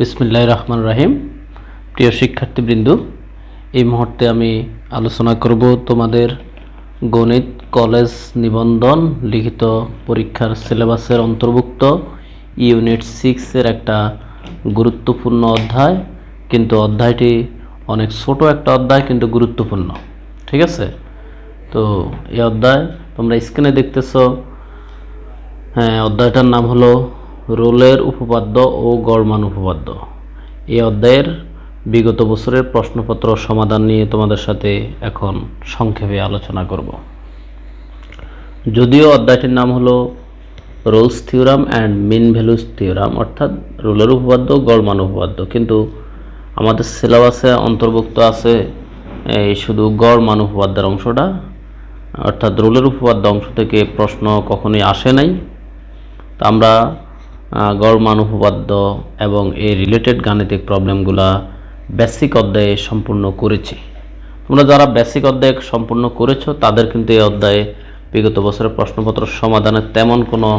বিসমিল্লাহ রহমান রাহিম। প্রিয় শিক্ষার্থীবৃন্দ, এই মুহূর্তে আমি আলোচনা করব তোমাদের গণিত কলেজ নিবন্ধন লিখিত পরীক্ষার সিলেবাসের অন্তর্ভুক্ত ইউনিট সিক্সের একটা গুরুত্বপূর্ণ অধ্যায়। কিন্তু অধ্যায়টি অনেক ছোট একটা অধ্যায়, কিন্তু গুরুত্বপূর্ণ। ঠিক আছে? তো এই অধ্যায় তোমরা স্ক্রিনে দেখতেছো। হ্যাঁ অধ্যায়টার নাম হলো রোলের উপপাদ্য ও গড়মান উপপাদ্য। এই অধ্যায়ের বিগত বছরের প্রশ্নপত্র সমাধান নিয়ে তোমাদের সাথে এখন সংক্ষেপে আলোচনা করব। যদিও অধ্যায়টির নাম হলো rolls theorem and mean values theorem, অর্থাৎ রোলের উপপাদ্য গড়মান উপপাদ্য, কিন্তু আমাদের সিলেবাসে অন্তর্ভুক্ত আছে এই শুধু গড় মান উপপাদ্যের অংশটা, অর্থাৎ রোলের উপপাদ্য অংশ থেকে প্রশ্ন কখনোই আসে নাই। তো আমরা আহ, গড় মান উপপাদ্য এবং এই রিলেটেড গাণিতিক প্রবলেমগুলা বেসিক অধ্যায়ে সম্পূর্ণ করেছি। তোমরা যারা বেসিক অধ্যায় সম্পূর্ণ করেছ তাদের কিন্তু এই অধ্যায়ে বিগত বছরের প্রশ্নপত্র সমাধানের তেমন কোনো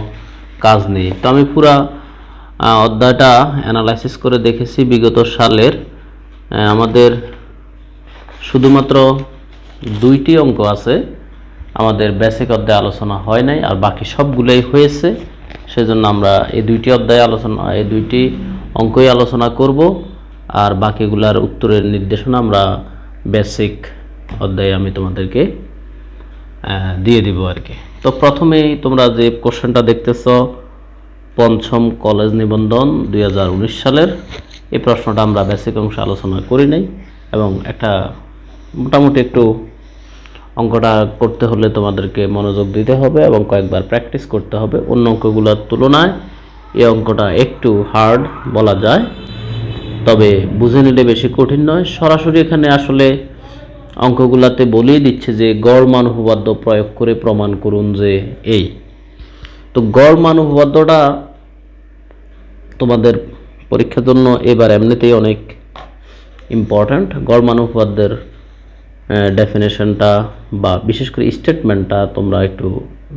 কাজ নেই। তো আমি পুরা অধ্যায়টা অ্যানালাইসিস করে দেখেছি বিগত সালের। আমাদের শুধুমাত্র দুইটি অঙ্ক আছে। আমাদের বেসিক অধ্যায় আলোচনা হয় নাই আর বাকি সবগুলোই হয়েছে। সেজন্য আমরা এই দুইটি অধ্যায় আলোচনা, এই দুইটি অঙ্কই আলোচনা করব। আর বাকিগুলার উত্তরের নির্দেশনা আমরা বেসিক অধ্যায়ে আমি তোমাদেরকে দিয়ে দিব আর কি তো প্রথমেই তোমরা যে কোশ্চেনটা দেখতেছ, পঞ্চম কলেজ নিবন্ধন দু হাজার উনিশ সালের, এই প্রশ্নটা আমরা বেসিক অংশে আলোচনা করি নাই এবং একটা মোটামুটি একটু অঙ্কটা করতে হলে তোমাদেরকে মনোযোগ দিতে হবে এবং কয়েকবার প্র্যাকটিস করতে হবে। অন্য অঙ্কগুলোর তুলনায় এই অঙ্কটা একটু হার্ড বলা যায়। তবে বুঝে নিলে বেশি কঠিন নয়। সরাসরি এখানে আসলে অঙ্কগুলাতে বলেই দিচ্ছে যে গড় মান প্রয়োগ করে প্রমাণ করুন যে এই। তো গড় মান উপপাদ্যটা তোমাদের পরীক্ষার জন্য এবার এমনিতেই অনেক ইম্পর্ট্যান্ট গড় মান ডেফিনেশনটা বা বিশেষ করে স্টেটমেন্টটা তোমরা একটু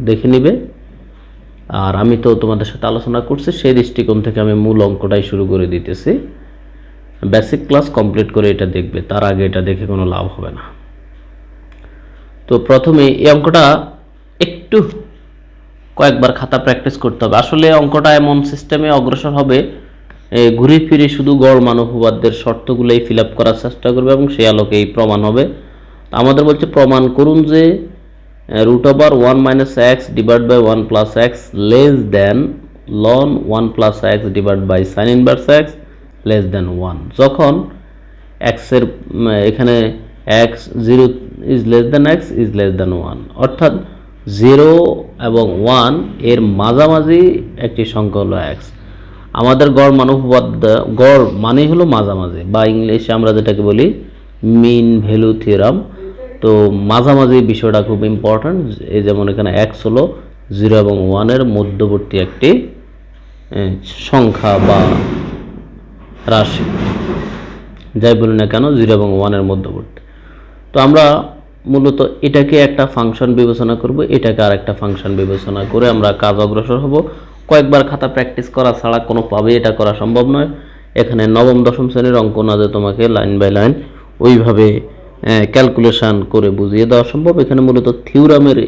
দেখে নিবে। আর আমি তো তোমাদের সাথে আলোচনা করছি, সেই দৃষ্টিকোণ থেকে আমি মূল অঙ্কটাই শুরু করে দিতেছি। বেসিক ক্লাস কমপ্লিট করে এটা দেখবে, তার আগে এটা দেখে কোনো লাভ হবে না। তো প্রথমে এই অঙ্কটা একটু কয়েকবার খাতা প্র্যাকটিস করতে হবে। আসলে অঙ্কটা এমন সিস্টেমে অগ্রসর হবে ঘুরে ফিরে শুধু গড় মান শর্তগুলোই ফিল আপ করার চেষ্টা করবে এবং সেই আলোকে এই প্রমাণ হবে। আমাদের বলছে, প্রমাণ করুন যে root over one minus X divide by one plus X less than ln one plus X divide by sine inverse X less than one যখন এক্সের এখানে X zero is less than X is less than one অর্থাৎ zero এবং ওয়ানের মাঝামাঝি একটি সংখ্যা হলো এক্স আমাদের গড় মান উপপাদ্য, গড় মানেই হলো মাঝামাঝি। বা ইংলিশে আমরা যেটাকে বলি মিন ভ্যালু থিওরাম তো মাঝামাঝি বিষয়টা খুব ইম্পর্ট্যান্ট এই যেমন এখানে এক্স হলো জিরো এবং ওয়ানের মধ্যবর্তী একটি সংখ্যা বা রাশি। যাই বলি না কেন জিরো এবং ওয়ানের মধ্যবর্তী। তো আমরা মূলত এটাকে একটা ফাংশন বিবেচনা করব, এটাকে আর একটা ফাংশন বিবেচনা করে আমরা কাজ অগ্রসর হব। কয়েকবার খাতা প্র্যাকটিস করা ছাড়া কোনোভাবেই এটা করা সম্ভব নয়। এখানে নবম, দশম শ্রেণির অঙ্ক না যে তোমাকে লাইন বাই লাইন ওইভাবে ক্যালকুলেশন করে বুঝিয়ে দেওয়া সম্ভব। এখানে মূলত থিওরামের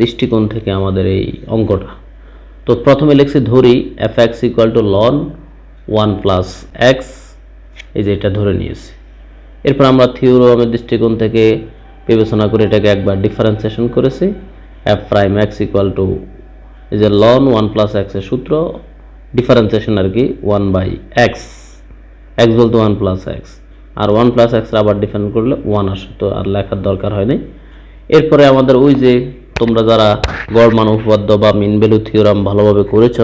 দৃষ্টিকোণ থেকে আমাদের এই অঙ্কটা। তো প্রথমে লিখছি ধরি F X equal to ln one plus X এই যে এটা ধরে নিয়েছি। এরপর আমরা থিওরামের দৃষ্টিকোণ থেকে বিবেচনা করে এটাকে একবার ডিফারেন্সিয়েশন করেছি। F prime X equal to এই যে লন ওয়ান প্লাস এক্সের সূত্র ডিফারেন্সিয়েশন আর কি ওয়ান বাই এক্স এক্স বলতে ওয়ান প্লাস এক্স আর ওয়ান প্লাস এক্স আবার ডিফারেন্ট করলে ওয়ান আসে তো আর লেখার দরকার হয়নি এরপরে আমাদের ওই যে তোমরা যারা গড় মান উপপাদ্য বা মিন ভ্যালু থিওরাম ভালোভাবে করেছ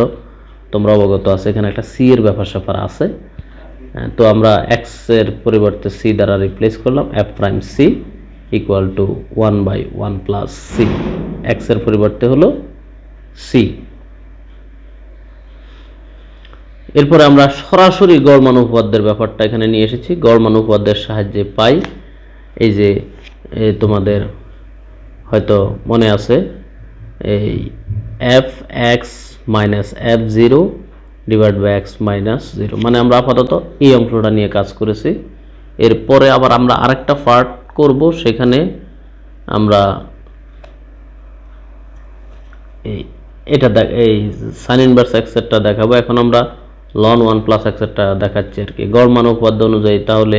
তোমরা অবগত আছে এখানে একটা সি এর ব্যাপার স্যাপার আছে। হ্যাঁ, তো আমরা এক্সের পরিবর্তে সি দ্বারা রিপ্লেস করলাম F prime C equal to one by one plus C এক্সের পরিবর্তে হলো সি এরপরে আমরা সরাসরি গড়মান উপপাদ্যের ব্যাপারটা এখানে নিয়ে এসেছি। গড়মান উপপাদ্যের সাহায্যে পাই। এই যে তোমাদের হয়তো মনে আছে, এই F X minus F zero divide by X minus zero মানে আমরা আপাতত এই অংশটা নিয়ে কাজ করেছি। এরপরে আবার আমরা আরেকটা পার্ট করব, সেখানে আমরা এই, এটা দেখ, এই সাইন ইনভার্স এক্সেটটা দেখাবো। এখন আমরা লন ওয়ান প্লাস এক্সেটটা দেখাচ্ছি আর কি। গড় মান উপপাদ্য অনুযায়ী তাহলে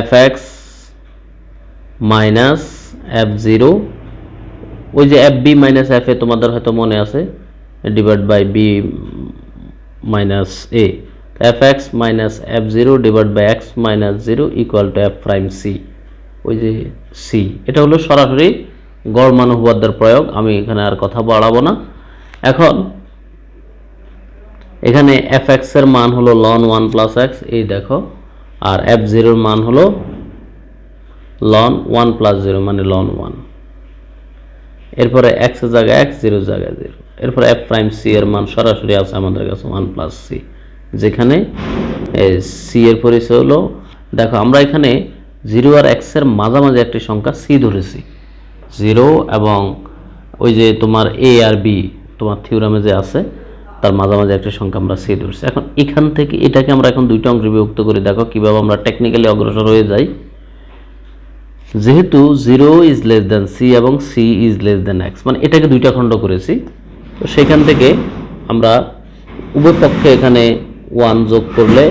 F X minus F zero ওই যে F B minus F A তোমাদের হয়তো মনে আছে divide by B minus A F X minus F zero divide by X minus zero equal to F prime C ওই যে সি এটা হলো সরাসরি গড় মান উপপাদ্যের প্রয়োগ। আমি এখানে আর কথা বাড়াবো না। এখন এখানে এফ এক্সের মান হলো লন ওয়ান প্লাস এক্স এই দেখো। আর এফ জিরোর মান হলো লন ওয়ান প্লাস জিরো মানে লন ওয়ান এরপরে এক্সের জায়গায় এক্স জিরোর জায়গায় জিরো এরপরে এফ প্রাইম সি এর মান সরাসরি আছে আমাদের কাছে ওয়ান প্লাস সি যেখানে সি এর পরিচয় হলো, দেখো, আমরা এখানে জিরো আর এক্সের মাঝামাঝি একটি সংখ্যা সি ধরেছি। জিরো এবং ওই যে তোমার এ আর বি তোমার থিওরামে যে আছে তার মাঝামাঝি একটা সংখ্যা আমরা সি ধরছি। এখন এখান থেকে এটাকে আমরা এখন দুইটা অংশে বিভক্ত করে। দেখো কীভাবে আমরা টেকনিক্যালি অগ্রসর হয়ে যাই। যেহেতু zero is less than C এবং C is less than X মানে এটাকে দুইটা খণ্ড করেছি। তো সেখান থেকে আমরা উভয় পক্ষে এখানে ওয়ান যোগ করলে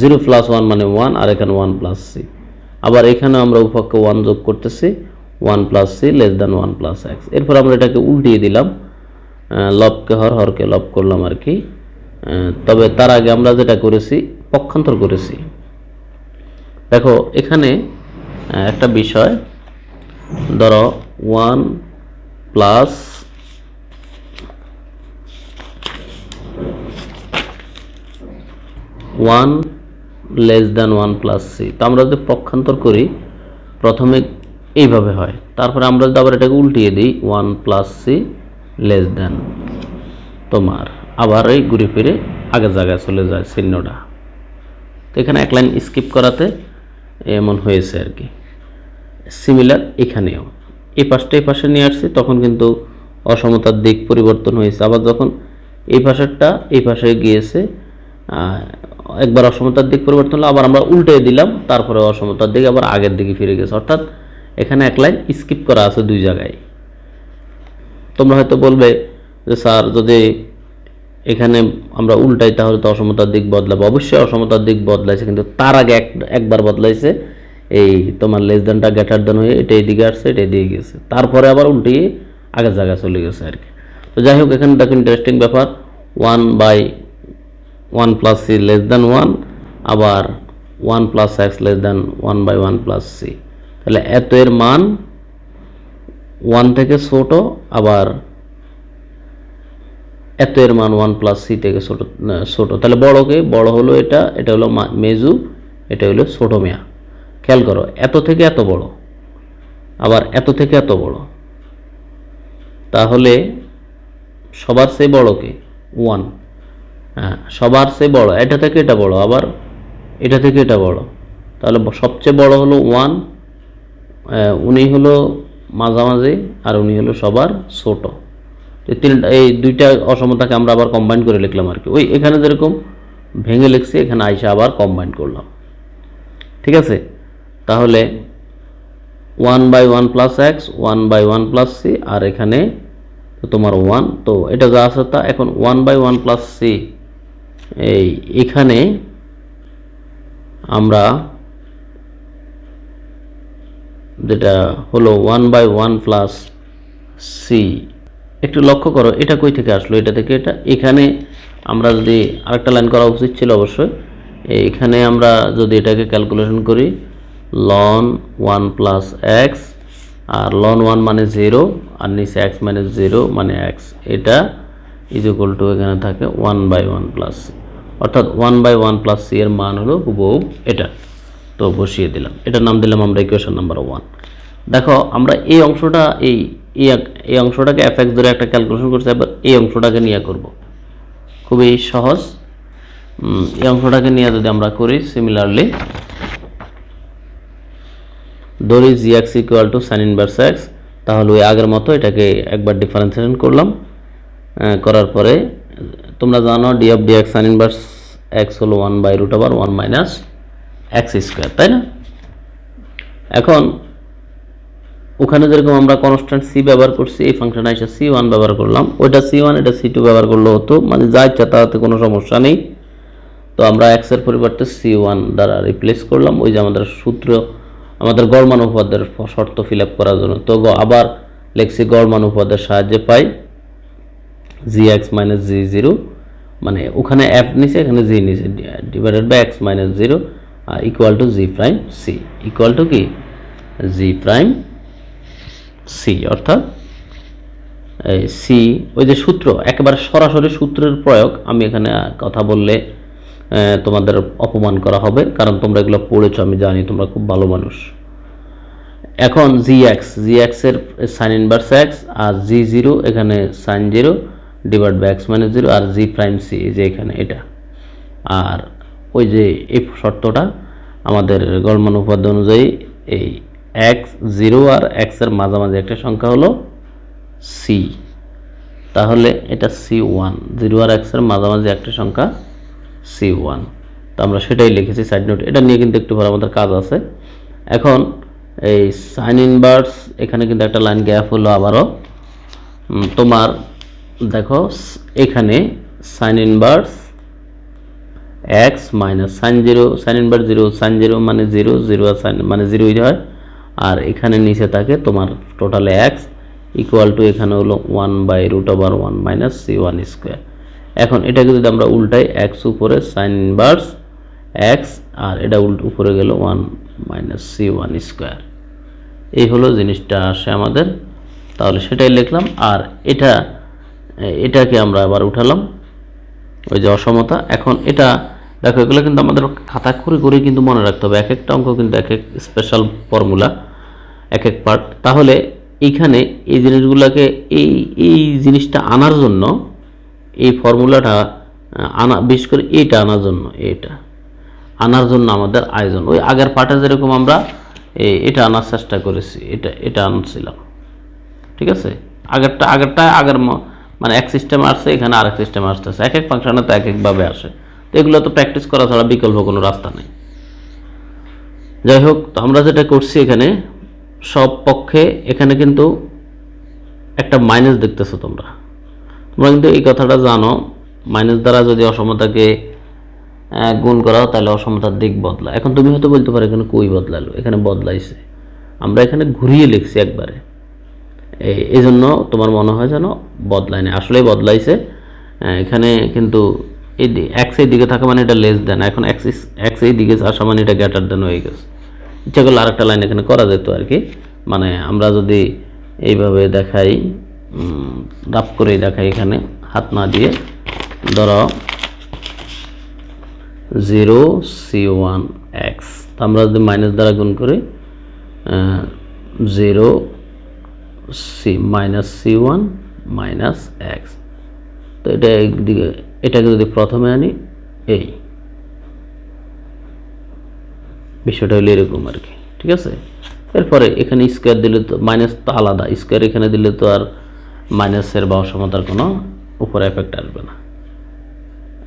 জিরো প্লাস ওয়ান মানে ওয়ান আর এখানে ওয়ান প্লাস সি আবার এখানে আমরা উভপক্ষে ওয়ান যোগ করতেছি one plus C less than one plus X এরপর আমরা এটাকে উল্টিয়ে দিলাম। লবকে হর হরকে লব করলাম আর কি। তবে তার আগে আমরা যেটা করেছি, পক্ষান্তর করেছি। দেখো, এখানে একটা বিষয়। ধরো one plus one less than one plus C তো আমরা যদি পক্ষান্তর করি, প্রথমে এইভাবে হয়। তারপরে আমরা যদি আবার এটাকে উল্টিয়ে দিই one plus C less than. তোমার। আবার এই ঘুরে ফিরে আগের জায়গায় চলে যায় চিহ্নটা। তো এখানে এক লাইন স্কিপ করাতে এমন হয়েছে আর কি। সিমিলার এখানেও। এই পাশটা এই পাশে নিয়ে আসছি, তখন কিন্তু অসমতার দিক পরিবর্তন হয়েছে। আবার যখন এই পাশেরটা এই পাশে গিয়েছে একবার অসমতার দিক পরিবর্তন হলো, আবার আমরা উল্টে দিলাম, তারপরে অসমতার দিক আবার আগের দিকে ফিরে গেছে। অর্থাৎ এখানে এক লাইন স্কিপ করা আছে দুই জায়গায়। তোমরা হয়তো বলবে যে, স্যার, যদি এখানে আমরা উল্টাই, তাহলে তো অসমতার দিক বদলাবে। অবশ্যই অসমতার দিক বদলাইছে, কিন্তু তার আগে এক, একবার বদলাইছে। এই তোমার লেস দেনটা গ্যাটার দেন হয়ে এটা এদিকে আসছে এটা এদিকে গেছে। তারপরে আবার উল্টিয়ে আগের জায়গায় চলে গেছে আর কি। তো যাই হোক, এখানে দেখো ইন্টারেস্টিং ব্যাপার। One by one plus C less than one আবার one plus X less than one by one plus C তাহলে এত এর মান ওয়ান থেকে ছোট, আবার এত এর মান ওয়ান প্লাস সি থেকে ছোট ছোট। তাহলে বড়কে বড় হলো এটা এটা হলো মেজু, এটা হলো ছোট মেয়া। খেয়াল করো, এত থেকে এত বড়, আবার এত থেকে এত বড়। তাহলে সবার চেয়ে বড় কে? ওয়ান হ্যাঁ সবার চেয়ে বড়, এটা থেকে এটা বড়, আবার এটা থেকে এটা বড়। তাহলে সবচেয়ে বড় হলো ওয়ান উনি হলো মাঝামাঝি আর উনি হলো সবার ছোট। তিনটা এই দুইটা অসমতাকে আমরা আবার কম্বাইন করে লিখলাম আর কি। ওই এখানে যেরকম ভেঙে লিখছি, এখানে আইসা আবার কম্বাইন করলাম। ঠিক আছে? তাহলে one by one plus X one by one plus C আর এখানে তোমার ওয়ান তো এটা যা আছে তা এখন one by one plus C এই এখানে আমরা যেটা হলো one by one plus C একটু লক্ষ্য করো, এটা কই থেকে আসলো? এটা থেকে এটা, এখানে আমরা যদি আরেকটা লাইন করা উচিত ছিল অবশ্যই, এখানে আমরা যদি এটাকে ক্যালকুলেশন করি লন ওয়ান প্লাস এক্স আর লন ওয়ান মানে জিরো আর নিচে এক্স মানে জিরো মানে এক্স এটা ইজ ইকুয়াল টু এখানে থাকে ওয়ান বাই ওয়ান প্লাস অর্থাৎ one by one plus C এর মান হলো হুবহু এটা। তো বসিয়ে দিলাম। এটার নাম দিলাম আমরা ইকুয়েশন নাম্বার ওয়ান দেখো, আমরা এই অংশটা, এই, এই- অংশটাকে এফ এক্স ধরে একটা ক্যালকুলেশন করছি, এবার এই অংশটাকে নিয়ে করব। খুবই সহজ। এই অংশটাকে নিয়ে যদি আমরা করি সিমিলারলি ধরি G X equal to sine inverse X তাহলে ওই আগের মতো এটাকে একবার ডিফারেন্সিয়েশন করলাম। করার পরে, তোমরা জানো D of D X sine inverse X হলো one by root over one minus X square তাই না? এখন ওখানে যেরকম আমরা কনস্ট্যান্ট সি ব্যবহার করছি, এই ফাংশনে এসে সি ওয়ান ব্যবহার করলাম। ওইটা সি ওয়ান এটা সি টু ব্যবহার করলে হতো। মানে যা ইচ্ছা তাতে কোনো সমস্যা নেই। তো আমরা এক্সের পরিবর্তে সি ওয়ান দ্বারা রিপ্লেস করলাম। ওই যে আমাদের সূত্র, আমাদের গড়মান উপপাদ্যের ফ- শর্ত ফিল আপ করার জন্য। তো আবার লেখছি গড়মান উপপাদ্যের সাহায্যে পাই। G X minus G zero মানে ওখানে অ্যাপ নিচে এখানে জি নিচে divided by X minus zero equal to G prime C equal to কি? জি প্রাইম সি অর্থাৎ সি ওই যে সূত্র, একেবারে সরাসরি সূত্রের প্রয়োগ, আমি এখানে কথা বললে তোমাদের অপমান করা হবে, কারণ তোমরা এগুলো পড়েছো, আমি জানি তোমরা খুব ভালো মানুষ। এখন জি এক্স জি এক্সের সাইন ইনভার্স এক্স আর জি জিরো এখানে sine zero divide by X minus zero R G prime C যে এখানে এটা। আর ওই যে এই শর্তটা আমাদের গলমান উপাদ্য অনুযায়ী এই এক্স জিরো আর এক্সের মাঝামাঝি একটা সংখ্যা হলো সি তাহলে এটা সি ওয়ান জিরো আর এক্সের মাঝামাঝি একটা সংখ্যা সি ওয়ান তো আমরা সেটাই লিখেছি সাইড নোট এটা নিয়ে কিন্তু একটু পরে আমাদের কাজ আছে। এখন এই সাইন ইনভার্স এখানে কিন্তু একটা লাইন গ্যাপ হলো আবারও। তোমার দেখো, এখানে sine inverse x minus sine zero sine inverse zero sine zero মানে জিরো জিরো সাইন মানে জিরোই হয়। আর এখানে নিচে থাকে তোমার টোটাল এক্স ইকুয়াল টু এখানে হলো one by root over one minus c one square এখন এটাকে যদি আমরা উল্টাই এক্স উপরে সাইন ইনভার্স এক্স আর এটা উল্ট উপরে গেল one minus c one square এই হলো জিনিসটা আসে আমাদের। তাহলে সেটাই লিখলাম। আর এটা, এটাকে আমরা আবার উঠালাম। ওই যে অসমতা। এখন এটা দেখো, এগুলো কিন্তু আমাদের খাতা করে করে কিন্তু মনে রাখতে হবে। এক একটা অঙ্ক কিন্তু এক এক স্পেশাল ফর্মুলা এক এক পার্ট তাহলে এইখানে এই জিনিসগুলোকে, এই এই জিনিসটা আনার জন্য, এই ফর্মুলাটা আনা, বিশেষ করে এইটা আনার জন্য এইটা আনার জন্য আমাদের আয়োজন। ওই আগের পার্টে যেরকম আমরা এটা আনার চেষ্টা করেছি, এটা এটা আনছিলাম। ঠিক আছে? আগেরটা আগেরটা, আগের মানে এক সিস্টেম আসছে, এখানে আরেক সিস্টেম আসতেছে। এক এক ফাংশনে তো এক একভাবে আসে। তো এগুলো তো প্র্যাকটিস করা ছাড়া বিকল্প কোনো রাস্তা নেই। যাই হোক আমরা যেটা করছি এখানে, সব পক্ষে এখানে কিন্তু একটা মাইনাস দেখতেছো তোমরা। তোমরা কিন্তু এই কথাটা জানো মাইনাস দ্বারা যদি অসমতাকে গুণ করা তাহলে অসমতার দিক বদলা এখন তুমি হয়তো বলতে পারো, এখানে কই বদলালো? এখানে বদলাইছে। আমরা এখানে ঘুরিয়ে লিখছি একবারে। এই- জন্য তোমার মনে হয় যেন বদলায় না আসলেই বদলাইছে। এখানে কিন্তু এই এক্স এই দিকে থাকা মানে এটা লেস দেন এখন এক্সিস এক্স এই দিকে আসা মানে এটা গ্যাটার দেন হয়ে গেছে। ইচ্ছা করলে আরেকটা লাইন এখানে করা যেত আর কি মানে আমরা যদি এইভাবে দেখাই রাপ করেই দেখাই এখানে, হাত না দিয়ে, ধরো জিরো সি ওয়ান এক্স আমরা যদি মাইনাস দ্বারা গুণ করি zero c minus c one minus x তো এটা একদিকে এটাকে যদি প্রথমে আনি, এই। বিষয়টা হলো এরকম আর কি, ঠিক আছে? এরপরে এখানে স্কোয়ার দিলে তো মাইনাস তো আলাদা স্কোয়ার এখানে দিলে তো আর মাইনাসের বা অসমতার কোনো উপরে এফেক্ট আসবে না।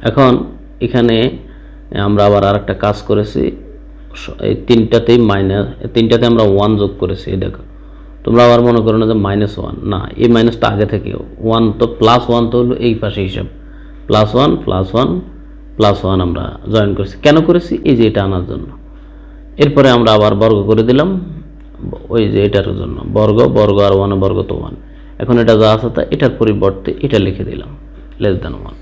এখন এখানে আমরা আবার আরেকটা কাজ করেছি, এই তিনটাতেই মাইনাস তিনটাতে আমরা ওয়ান যোগ করেছি, এই দেখো। তোমরা আবার মনে করো না যে মাইনাস ওয়ান না, এই মাইনাসটা আগে থেকে ওয়ান তো প্লাস ওয়ান তো হলো এই পাশে হিসাব। Plus one plus one plus one আমরা জয়েন করেছি। কেন করেছি? এই যে এটা আনার জন্য। এরপরে আমরা আবার বর্গ করে দিলাম। ওই যে এটার জন্য। বর্গ বর্গ আর ওয়ান বর্গ তো ওয়ান এখন এটা যা আছে তা, এটার পরিবর্তে এটা লিখে দিলাম লেস দ্যান ওয়ান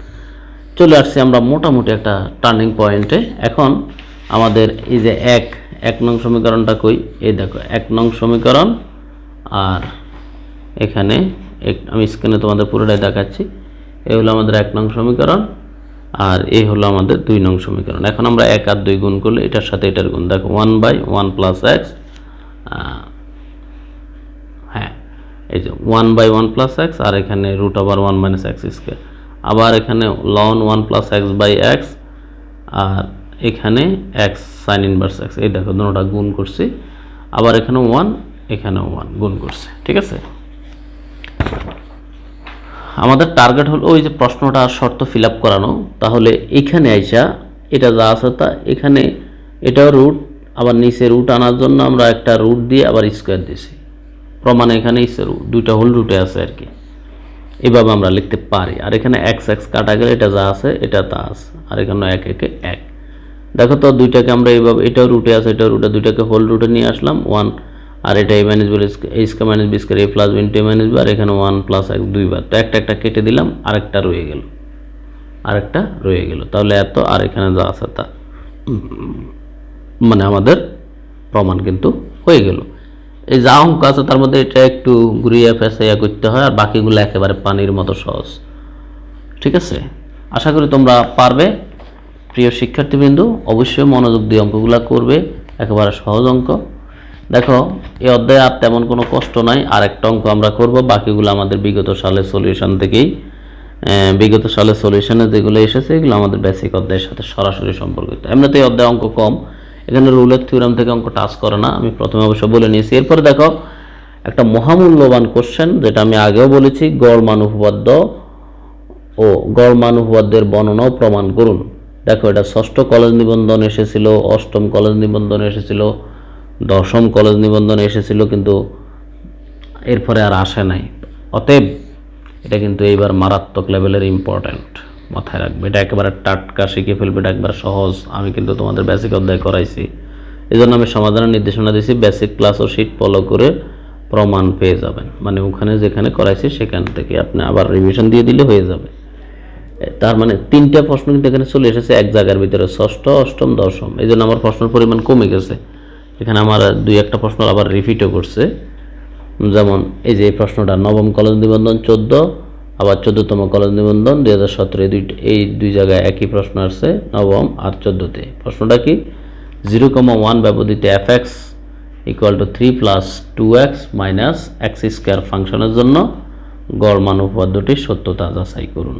চলে আসছি আমরা মোটামুটি একটা টার্নিং পয়েন্টে এখন আমাদের এই যে এক এক নং সমীকরণটা কই? এই দেখো, এক নং সমীকরণ আর এখানে আমি স্ক্রিনে তোমাদের পুরোটাই দেখাচ্ছি। এই হলো আমাদের এক নং সমীকরণ, আর এই হলো আমাদের দুই নং সমীকরণ। এখন আমরা এক আর দুই গুণ করলে এটার সাথে এটার গুণ। দেখো one by one plus x হ্যাঁ এই যে one by one plus x আর এখানে root over one minus x square আবার এখানে loan one plus x by x আর এখানে এক্স সাইন ইনভার্স এক্স এই দেখো দুটোটা গুণ করছি। আবার এখানে ওয়ান এখানে ওয়ান গুণ করছে। ঠিক আছে? আমাদের টার্গেট হলো ওই যে প্রশ্নটা শর্ত ফিল আপ করানো। তাহলে এখানে আইসা এটা যা আছে তা, এখানে এটাও রুট আবার নিচে রুট আনার জন্য আমরা একটা রুট দিয়ে আবার স্কোয়ার দিছি। প্রমাণ এখানে দুইটা হোল রুটে আছে আর কি। এভাবে আমরা লিখতে পারি। আর এখানে এক্স এক্স কাটা গেলে এটা যা আছে, এটা তা আছে। আর এখানে এক, একে এক। দেখো তো, দুইটাকে আমরা এইভাবে এটাও রুটে আছে, এটাও রুটে দুইটাকে হোল রুটে নিয়ে আসলাম ওয়ান আর এটা a minus b a square minus b square, a plus b into a minus b আর এখানে ওয়ান প্লাস এক দুইবার তো একটা একটা কেটে দিলাম, আরেকটা রয়ে গেল। আরেকটা রয়ে গেল। তাহলে এত, আর এখানে যা আছে তা। মানে আমাদের প্রমাণ কিন্তু হয়ে গেল। এই যা অঙ্ক আছে, তার মধ্যে এটা একটু ঘুরিয়ে ফেসাইয়া করতে হয়, আর বাকিগুলো একেবারে পানির মতো সহজ। ঠিক আছে? আশা করি তোমরা পারবে। প্রিয় শিক্ষার্থীবৃন্দু, অবশ্যই মনোযোগ দিয়ে অঙ্কগুলো করবে। একেবারে সহজ অঙ্ক। দেখো, এই অধ্যায়ে আর তেমন কোনো কষ্ট নাই। আর একটা অঙ্ক আমরা করব, বাকিগুলো আমাদের বিগত সালের সলিউশন থেকেই বিগত সালের সলিউশনে যেগুলো এসেছে, এগুলো আমাদের বেসিক অধ্যায়ের সাথে সরাসরি সম্পর্কিত। এমনিতে এই অধ্যায় অঙ্ক কম, এখানে রুলের থিওরাম থেকে অঙ্ক টাচ করে না, আমি প্রথমে অবশ্য বলে নিয়েছি। এরপরে দেখো, একটা মহামূল্যবান কোশ্চেন যেটা আমি আগেও বলেছি, গড় মান ও গড় মান বর্ণনাও প্রমাণ করুন। দেখো, এটা ষষ্ঠ কলেজ নিবন্ধন এসেছিল, অষ্টম কলেজ নিবন্ধন এসেছিল দশম কলেজ নিবন্ধন এসেছিল, কিন্তু এরপরে আর আসে নাই। অতএব এটা কিন্তু এইবার মারাত্মক লেভেলের ইম্পর্ট্যান্ট মাথায় রাখবে। এটা একেবারে টাটকা শিখে ফেলবে, এটা একবার সহজ। আমি কিন্তু তোমাদের বেসিক অধ্যায় করাইছি। এই জন্য আমি সমাধানের নির্দেশনা দিয়েছি বেসিক ক্লাস ও শিট ফলো করে প্রমাণ পেয়ে যাবেন। মানে ওখানে যেখানে করাইছি, সেখান থেকে আপনি আবার রিভিশন দিয়ে দিলে হয়ে যাবে। তার মানে তিনটা প্রশ্ন কিন্তু এখানে চলে এসেছে, এক জায়গার ভিতরে ষষ্ঠ, অষ্টম, দশম। এই জন্য আমার প্রশ্নের পরিমাণ কমে গেছে। এখানে আমার দুই একটা প্রশ্ন আবার রিপিটও করছে। যেমন, এই যে প্রশ্নটা, নবম কলেজ নিবন্ধন চোদ্দ, আবার চোদ্দতম কলেজ নিবন্ধন দুই হাজার সতেরো, এই দুই এই দুই জায়গায় একই প্রশ্ন আসছে, নবম আর চোদ্দোতে। প্রশ্নটা কি? জিরো কমা ওয়ান ব্যবহৃত f x equal to three plus two x minus x square ফাংশনের জন্য গড় মান উপপাদ্যটির সত্যতা যাচাই করুন।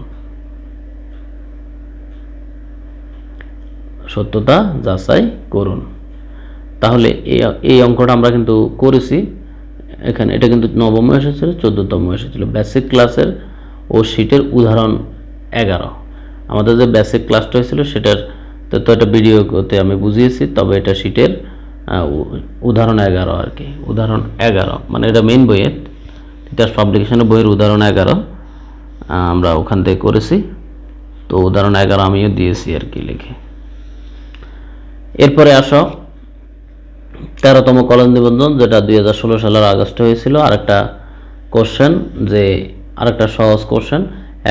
সত্যতা যাচাই করুন। তাহলে এই এই অঙ্কটা আমরা কিন্তু করেছি। এখানে এটা কিন্তু নবম এসেছিল, চোদ্দতম এসেছিল। বেসিক ক্লাসের ও শীটের উদাহরণ এগারো। আমাদের যে বেসিক ক্লাসটা হয়েছিল, সেটার তো এটা ভিডিওতে আমি বুঝিয়েছি, তবে এটা শীটের উদাহরণ এগারো আর কি। উদাহরণ এগারো মানে এটা মেইন বইয়ের তিতাস পাবলিকেশনের বইয়ের উদাহরণ এগারো আমরা ওখান থেকে করেছি। তো উদাহরণ এগারো আমিও দিয়েছি আর কি লিখে। এরপরে আসো। তেরোতম কলেজ নিবন্ধন, যেটা দুই হাজার ষোলো সালের আগস্টে হয়েছিল, আরেকটা কোশ্চেন যে, আরেকটা সহজ question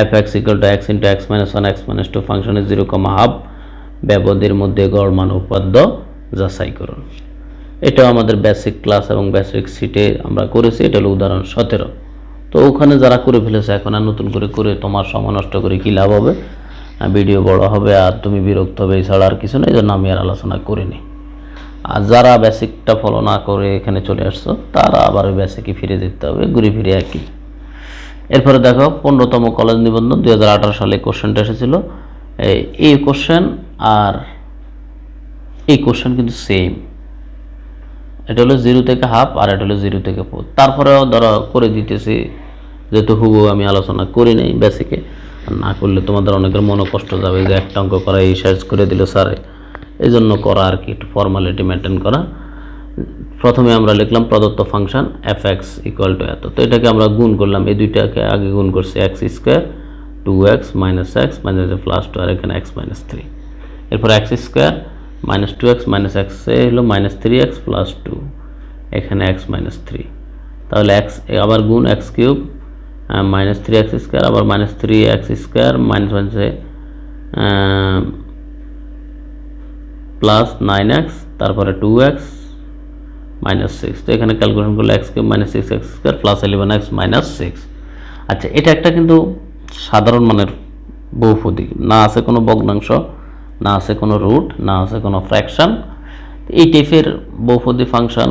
f x equal to x into x minus one x minus two ফাংশনের জিরো কমা হাফ ব্যবধির মধ্যে গড় মান উপাদ্য যাচাই করুন। এটাও আমাদের বেসিক ক্লাস এবং বেসিক সিটে আমরা করেছি, এটা হলো উদাহরণ সতেরো। তো ওখানে যারা করে ফেলেছে, এখন আর নতুন করে করে তোমার সময় নষ্ট করে কী লাভ হবে? ভিডিও বড় হবে, আর তুমি বিরক্ত হবে, এছাড়া আর কিছু নেই এই জন্য আমি আর আলোচনা করিনি। আর যারা বেসিকটা ফলো না করে এখানে চলে আসছো, তারা আবার ওই বেসিকে ফিরে যেতে হবে, ঘুরে ফিরে একই। এরপরে দেখো, পনেরোতম কলেজ নিবন্ধন দুই সালে কোশ্চেনটা এসেছিল। এই- কোশ্চেন আর এই কোশ্চেন কিন্তু সেম এটা হলো জিরো থেকে হাফ আর এটা হলো জিরো থেকে ফোর তারপরেও ধরো করে দিতেছি, যেহেতু হুবু আমি আলোচনা করি নাই বেসিকে না করলে তোমাদের অনেকের মনে কষ্ট যাবে যে একটা অঙ্ক করা এই সার্চ করে দিল স্যারে এই জন্য করা আর কি, একটু ফর্মালিটি মেনটেন করা। প্রথমে আমরা লিখলাম প্রদত্ত function f x equal to এত। তো এটাকে আমরা গুণ করলাম, এই দুইটাকে আগে গুণ করছি x square two x minus x minus plus two আর এখানে এক্স মাইনাস থ্রি এরপর x square minus two x minus x এ হলো minus three x plus two এখানে এক্স মাইনাস থ্রি তাহলে এক্স আবার গুণ x cube minus three x square আবার minus three x square minus মাইনাসে plus nine x তারপরে two x minus six তো এখানে ক্যালকুলেশন করলে x cube minus six x square plus eleven x minus six আচ্ছা এটা একটা কিন্তু সাধারণ মানের বহুপদী। না আছে কোনো ভগ্নাংশ, না আছে কোনো রুট না আছে কোনো ফ্র্যাকশন এই টাইপের বহুপদী ফাংশন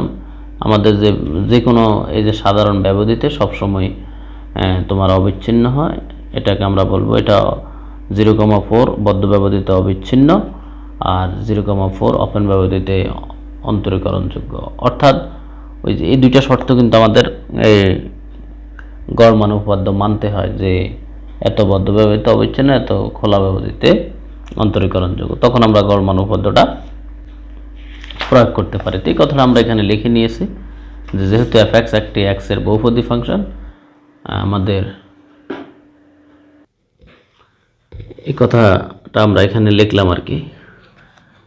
আমাদের যে যে কোনো এই যে সাধারণ ব্যবধিতে সবসময় তোমার অবিচ্ছিন্ন হয়। এটাকে আমরা বলব এটা জিরো কমা ফোর বদ্ধ ব্যবধিতে অবিচ্ছিন্ন। আর জিরো কমা ফোর ওপেন ব্যবধিতে অন্তরীকরণযোগ্য। অর্থাৎ ওই যে এই দুইটা শর্ত কিন্তু আমাদের এই গড় মান উপপাদ্য মানতে হয় যে এত বদ্ধ ব্যবহৃত অবিচ্ছিন্ন, এত খোলা ব্যবহৃতে অন্তরীকরণযোগ্য। তখন আমরা গড় মান উপপাদ্যটা প্রয়োগ করতে পারি। তো এই কথাটা আমরা এখানে লিখে নিয়েছি যে যেহেতু এফ এক্স একটি এক্সের বহুপদী ফাংশন, আমাদের এই কথাটা আমরা এখানে লিখলাম আর কি।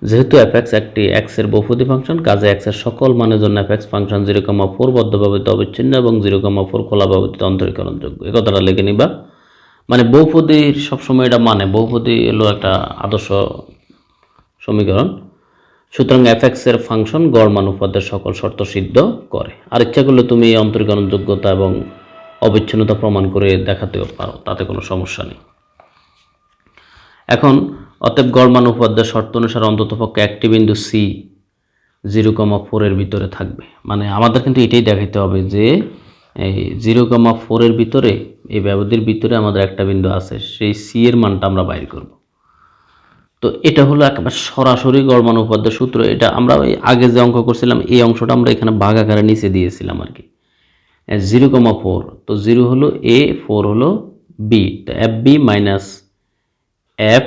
যেহেতু এক্স একটি এক্সের বহুপদী ফাংশন, কাজে এক্সের সকল মানের জন্য x function zero comma four বদ্ধ ব্যবহৃত অবিচ্ছিন্ন এবং জিরো কমা ফোর খোলা ব্যবহৃত অন্তরীকরণযোগ্য। এই কথাটা লিখে নিবা। মানে বহুপদীর সবসময় এটা মানে বহুপদী হলো একটা আদর্শ সমীকরণ। সুতরাং এফ ফাংশন গড় মান উপাদ্যের সকল শর্ত সিদ্ধ করে। আর ইচ্ছা করলে তুমি এই অন্তরীকরণ যোগ্যতা এবং অবিচ্ছিন্নতা প্রমাণ করে দেখাতেও পারো, তাতে কোনো সমস্যা নেই। এখন অতএব গড় মান উপাদ্যের শর্ত অনুসারে অন্তত পক্ষে একটি বিন্দু সি জিরো কমা ফোরের ভিতরে থাকবে। মানে আমাদের কিন্তু এটাই দেখাইতে হবে যে, এই জিরো কমা ফোরের ভিতরে, এই ব্যবধির ভিতরে আমাদের একটা বিন্দু আছে, সেই সি এর মানটা আমরা বাইর করব। তো এটা হলো একেবারে সরাসরি গড়মান উপাদ্য সূত্র। এটা আমরা ওই আগে যে অঙ্ক করছিলাম, এই অংশটা আমরা এখানে ভাগ আকারে নিচে দিয়েছিলাম আর কি। জিরো কমা ফোর তো জিরো হলো এ ফোর হলো বি তো f b minus f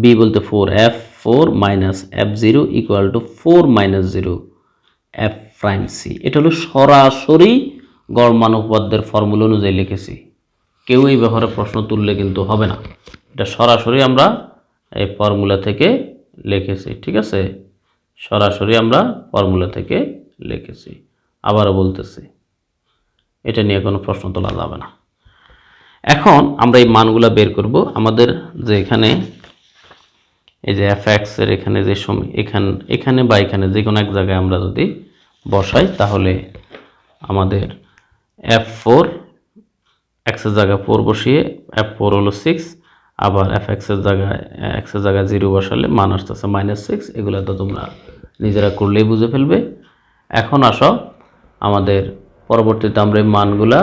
b বলতে four f four minus f zero equal to four minus zero f prime c এটা হলো সরাসরি গড় মান উপপাদ্যের ফর্মুলা অনুযায়ী লিখেছি। কেউ এই ব্যাপারে প্রশ্ন তুললে কিন্তু হবে না। এটা সরাসরি আমরা এই ফর্মুলা থেকে লিখেছি, ঠিক আছে? সরাসরি আমরা ফর্মুলা থেকে লিখেছি। আবারও বলতেছি, এটা নিয়ে কোনো প্রশ্ন তোলা যাবে না। এখন আমরা এই মানগুলা বের করব। আমাদের যে এখানে এই যে এফ এর এখানে যে এখানে এখানে বা এখানে যে কোনো এক জায়গায় আমরা যদি বসাই, তাহলে আমাদের এফ ফোর এক্সের জায়গায় ফোর বসিয়ে এফ ফোর হলো সিক্স আবার এফ এক্সের জায়গায় এক্সের জায়গায় জিরো বসালে মান আসতেছে মাইনাস সিক্স এগুলো তো তোমরা নিজেরা করলেই বুঝে ফেলবে। এখন আসো, আমাদের পরবর্তীতে আমরা এই মানগুলা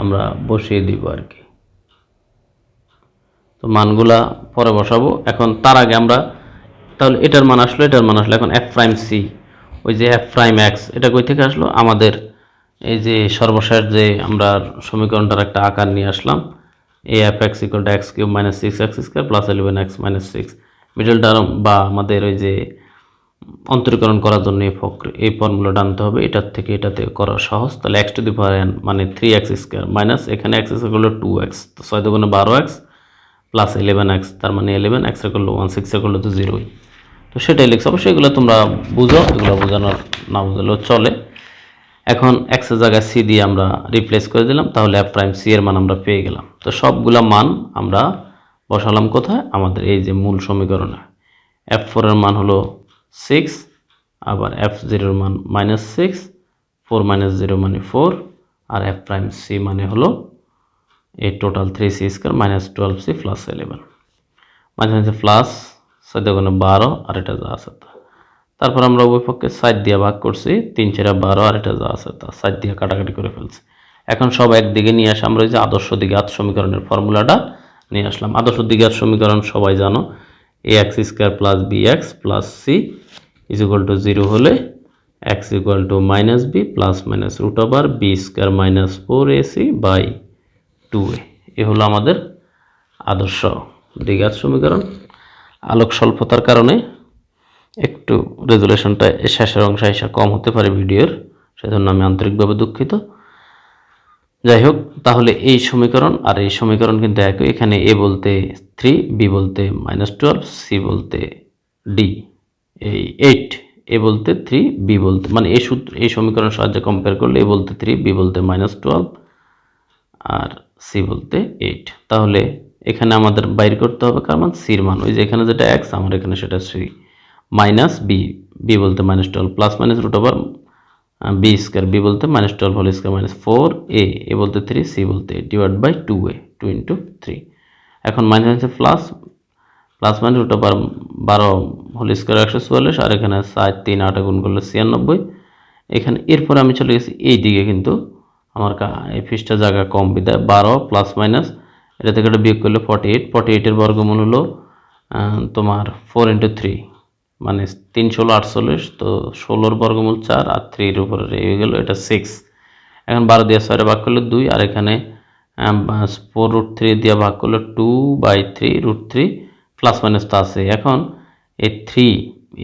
আমরা বসিয়ে দিব আর কি। তো মানগুলা পরে বসাবো। এখন তার আগে আমরা তাহলে এটার মান আসলো, এটার মান আসলো। এখন এফ প্রাইম সি ওই যে এফ প্রাইম এক্স এটা কই থেকে আসলো? আমাদের এই যে সর্বশেষ যে আমরা সমীকরণটার একটা আকার নিয়ে আসলাম। এ f x equal to x cube minus six x square plus eleven x minus six middle term বা আমাদের ওই যে অন্তরীকরণ করার জন্য এই এই ফর্মুলাটা আনতে হবে। এটার থেকে এটাতে করা সহজ। তাহলে x to the power n মানে থ্রি এক্স স্কোয়ার মাইনাস এখানে এক্স স্কোয়ার টু এক্স তো ছয় দুগুণে বারো এক্স প্লাস ইলেভেন এক্স তার মানে ইলেভেন এক্স করল ওয়ান সিক্স করল তো জিরোই তো সেটাই লিখছে। অবশ্যই এগুলো তোমরা বুঝো, এগুলো বোঝানোর না বুঝলেও চলে। এখন এক্সের জায়গায় সি দিয়ে আমরা রিপ্লেস করে দিলাম, তাহলে এফ প্রাইম সি এর মান আমরা পেয়ে গেলাম। তো সবগুলা মান আমরা বসালাম কোথায়? আমাদের এই যে মূল সমীকরণে। এফ ফোরের মান হলো সিক্স আবার এফ জিরোর মান minus six four minus zero মানে ফোর আর এফ প্রাইম সি মানে হলো এই total three c square minus twelve c plus eleven মাঝে মাঝে প্লাস চোদ্দ গুণে বারো আর এটা আছে তারপর আমরা উভয় পক্ষে সাইড দিয়ে ভাগ করছি, তিন চারা বারো আর এটা যা আছে তা। সাইড দিয়ে কাটাকাটি করে ফেলছি। এখন সব একদিকে নিয়ে আসে, আমরা যে আদর্শ দ্বিঘাত সমীকরণের ফর্মুলাটা নিয়ে আসলাম। আদর্শ দ্বিঘাত সমীকরণ সবাই জানো a x square plus b x plus c is equal to zero হলে x equal to minus b plus minus root over b square minus four a c by two a এ হলো আমাদের আদর্শ দ্বিঘাত সমীকরণ। আলোক স্বল্পতার কারণে একটু রেজুলেশনটা শেষের অংশ এসে কম হতে পারে ভিডিওর, সেজন্য আমি আন্তরিকভাবে দুঃখিত। যাই হোক, তাহলে এই সমীকরণ আর এই সমীকরণ কিন্তু একই। এখানে এ বলতে থ্রি বি বলতে মাইনাস টুয়েলভ সি বলতে ডি এই এইট এ বলতে থ্রি বি বলতে মানে এই সূত্র, এই সমীকরণ সাহায্যে কম্পেয়ার করলে এ বলতে থ্রি বি বলতে মাইনাস টুয়েলভ আর সি বলতে এইট। তাহলে এখানে আমাদের বাইর করতে হবে কারণ সির মান। ওই যে এখানে যেটা এক্স, আমার এখানে সেটা সি। Minus b. বি বলতে minus twelve, plus minus root over b square. B বলতে minus twelve whole square minus four a. A বলতে থ্রি, সি বলতে divide by two a, two into three. এখন minus মাইনাসে plus plus minus root over বারো whole square একশো চুয়াল্লিশ, আর এখানে সাত তিন আট গুণ করলে ছিয়ানব্বই। এখানে এরপরে আমি চলে গেছি এই দিকে কিন্তু আমার এই ফিসটা জায়গা কম। বিদায় বারো প্লাস মাইনাস এটা থেকে এটা বিয়োগ করলে ফর্টি এইট ফর্টি এইটের বর্গমূল হলো তোমার ফোর ইন্টু থ্রি মানে তিন ষোলো আটচল্লিশ। তো ষোলোর বর্গমূল চার আর থ্রির উপরে হয়ে গেল, এটা সিক্স এখন বারো দিয়ে ছয়টা ভাগ করলে দুই, আর এখানে ফোর রুট থ্রি দিয়ে ভাগ করলে two by three root three plus minus তো আছে এখন এই থ্রি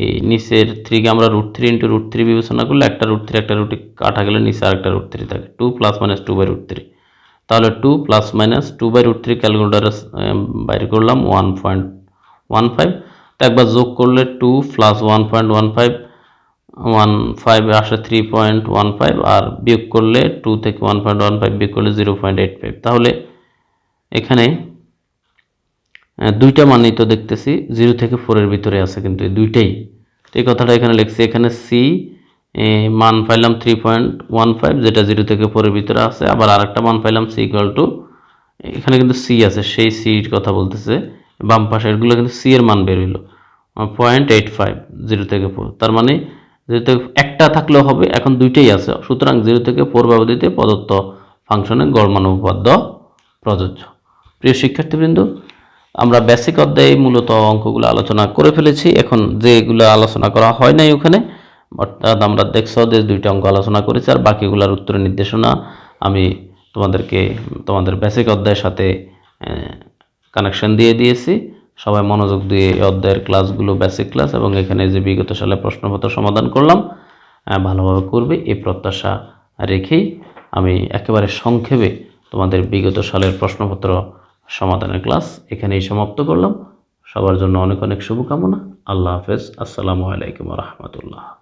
এই নিচের থ্রিকে আমরা root three into root three বিবেচনা করলে একটা রুট থ্রি একটা রুট কাটা গেলে নিচে আরেকটা রুট থ্রি থাকে। Two plus minus two by root three তাহলে two plus minus two by root three ক্যালকুলেটারে বাইর করলাম ওয়ান পয়েন্ট ওয়ান ফাইভ তো একবার যোগ করলে two plus one point one five one five আসে থ্রি পয়েন্ট ওয়ান ফাইভ আর বিয়োগ করলে টু থেকে ওয়ান পয়েন্ট ওয়ান ফাইভ বিয়োগ করলে জিরো পয়েন্ট এইট ফাইভ তাহলে এখানে দুইটা মানেই তো দেখতেছি জিরো থেকে ফোরের ভিতরে আছে কিন্তু এই দুইটাই। এই কথাটা এখানে লিখছি, এখানে সি মান পাইলাম থ্রি পয়েন্ট ওয়ান ফাইভ যেটা জিরো থেকে ফোরের ভিতরে আছে, আবার আরেকটা মান পাইলাম সি ইকুয়াল টু এখানে কিন্তু সি আছে, সেই সির কথা বলতেছে, বাম পাশে এগুলো কিন্তু সি এর মান বের হইল পয়েন্ট এইট ফাইভ জিরো থেকে ফোর তার মানে জিরো থেকে একটা থাকলেও হবে, এখন দুইটাই আছে, সুতরাং জিরো থেকে ফোর ব্যবধিতে প্রদত্ত ফাংশনে গড় উপপাদ্য প্রযোজ্য। প্রিয় শিক্ষার্থীবৃন্দ আমরা বেসিক অধ্যায়ে মূলত অঙ্কগুলো আলোচনা করে ফেলেছি। এখন যেগুলো আলোচনা করা হয় নাই ওখানে, অর্থাৎ আমরা দেখছ যে দুইটা অঙ্ক আলোচনা করেছি আর বাকিগুলোর উত্তরের নির্দেশনা আমি তোমাদেরকে, তোমাদের বেসিক অধ্যায়ের সাথে কানেকশন দিয়ে দিয়েছি। সবাই মনোযোগ দিয়ে এই অধ্যায়ের ক্লাসগুলো বেসিক ক্লাস এবং এখানে যে বিগত সালে প্রশ্নপত্র সমাধান করলাম ভালোভাবে করবে, এই প্রত্যাশা রেখেই আমি একেবারে সংক্ষেপে তোমাদের বিগত সালের প্রশ্নপত্র সমাধানের ক্লাস এখানেই সমাপ্ত করলাম। সবার জন্য অনেক অনেক শুভকামনা। আল্লাহ হাফেজ। আসসালামু আলাইকুম রহমতুল্লাহ।